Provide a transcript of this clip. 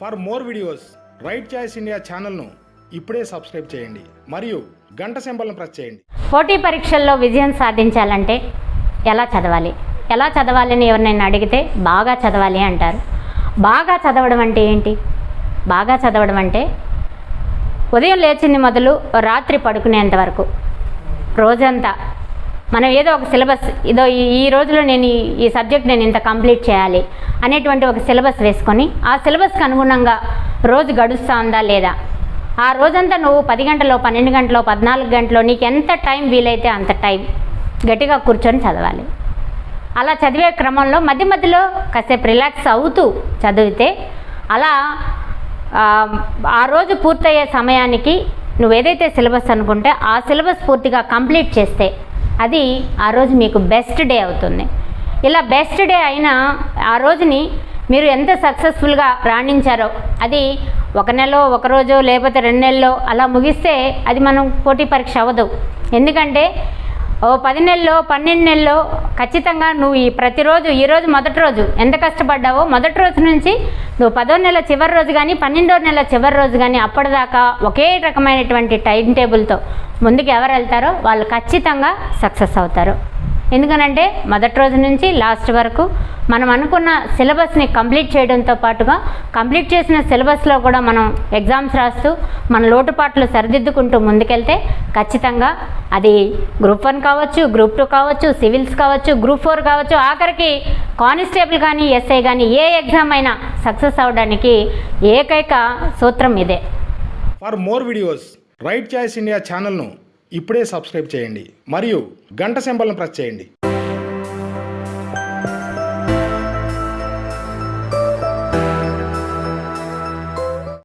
For more videos right choice India ఛానల్ను ఇప్పుడే subscribe చేయండి. మరియు గంట సింబల్ను ప్రెస్ చేయండి. పోటీ పరీక్షల్లో విజయం సాధించాలంటే ఎలా చదవాలి? ఎలా చదవాలని ఎవరినైనా అడిగితే బాగా చదవాలి అంటారు. బాగా చదవడం అంటే ఏంటి? బాగా చదవడం అంటే ఉదయం లేచింది మొదలు రాత్రి పడుకునేంత వరకు రోజంతా మనం ఏదో ఒక సిలబస్ ఇదో ఈ ఈ రోజులో నేను ఈ సబ్జెక్ట్ నేను ఇంత కంప్లీట్ చేయాలి అనేటువంటి ఒక సిలబస్ వేసుకొని ఆ సిలబస్కి అనుగుణంగా రోజు గడుస్తూ ఉందా లేదా? ఆ రోజంతా నువ్వు పది గంటలో పన్నెండు గంటలో పద్నాలుగు గంటలో నీకు ఎంత టైం వీలైతే అంత టైం గట్టిగా కూర్చొని చదవాలి. అలా చదివే క్రమంలో మధ్య మధ్యలో కాసేపు రిలాక్స్ అవుతూ చదివితే అలా ఆ, ఆ రోజు పూర్తయ్యే సమయానికి నువ్వు ఏదైతే సిలబస్ అనుకుంటే ఆ సిలబస్ పూర్తిగా కంప్లీట్ చేస్తే అది ఆ రోజు మీకు బెస్ట్ డే అవుతుంది. ఇలా బెస్ట్ డే అయినా ఆ రోజుని మీరు ఎంత సక్సెస్ఫుల్గా రాణించారో అది ఒక నెల ఒక రోజు లేకపోతే రెండు నెలల్లో అలా ముగిస్తే అది మనం పోటీ పరీక్ష అవ్వదు. ఎందుకంటే ఓ పది నెలలో పన్నెండు నెలలో ఖచ్చితంగా నువ్వు ఈ ప్రతిరోజు ఈరోజు మొదటి రోజు ఎంత కష్టపడ్డావో మొదటి రోజు నుంచి నువ్వు పదో నెల చివరి రోజు కానీ పన్నెండో నెల చివరి రోజు కానీ అప్పటిదాకా ఒకే రకమైనటువంటి టైం టేబుల్తో ముందుకు ఎవరు వెళ్తారో వాళ్ళు ఖచ్చితంగా సక్సెస్ అవుతారు. ఎందుకనంటే మొదటి రోజు నుంచి లాస్ట్ వరకు మనం అనుకున్న సిలబస్ని కంప్లీట్ చేయడంతో పాటుగా కంప్లీట్ చేసిన సిలబస్లో కూడా మనం ఎగ్జామ్స్ రాస్తూ మన లోటుపాట్లు సరిదిద్దుకుంటూ ముందుకెళ్తే ఖచ్చితంగా అది గ్రూప్ వన్ కావచ్చు గ్రూప్ టూ కావచ్చు సివిల్స్ కావచ్చు గ్రూప్ ఫోర్ కావచ్చు ఆఖరికి కానిస్టేబుల్ కానీ ఎస్ఐ కానీ ఏ ఎగ్జామ్ అయినా సక్సెస్ అవడానికి ఏకైక సూత్రం ఇదే. For more videos right choice India ఛానల్ను ఇప్పుడే సబ్స్క్రైబ్ చేయండి. మరియు గంట సింబల్ను ప్రెస్ చేయండి.